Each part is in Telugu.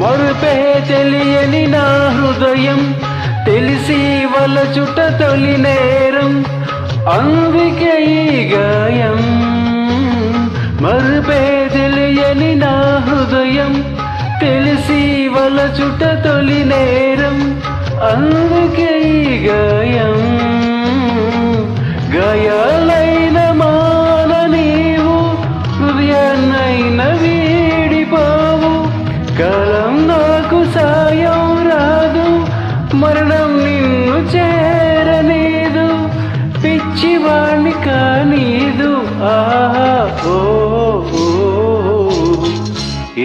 మరుపే తెలియని నా హృదయం తెలిసి వలచుట తొలి నేరం అందుకే ఈ గాయం. మరుపే తెలియని నా హృదయం తెలిసి వలచుట తొలి నేరం అందుకే ఈ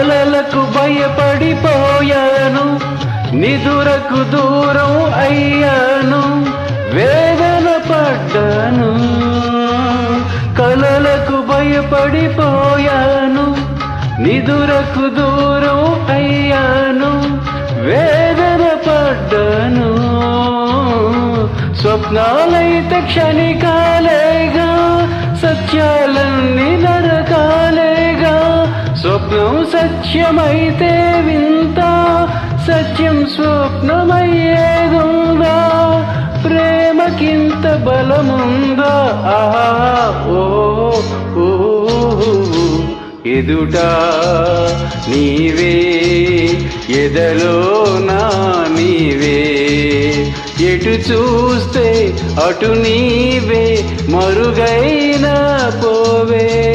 అలలకు భయపడిపోయాను నిదురకు దూరం అయ్యాను వేదన పడ్డాను కలలకు భయపడిపోయాను నిదురకు దూరం అయ్యాను వేదన పడ్డాను. స్వప్నాలైతే క్షణికాలేగా సత్యాలన్నీ నరకాలే స్వప్నం సత్యమైతే వింత సత్యం స్వప్నమయ్యేదుందా? ప్రేమకింత బలముందా? ఆహా ఓ ఓ, ఎదుట నీవే ఎదలో నా నీవే. ఎటు చూస్తే అటు నీవే మరుగైన పోవే.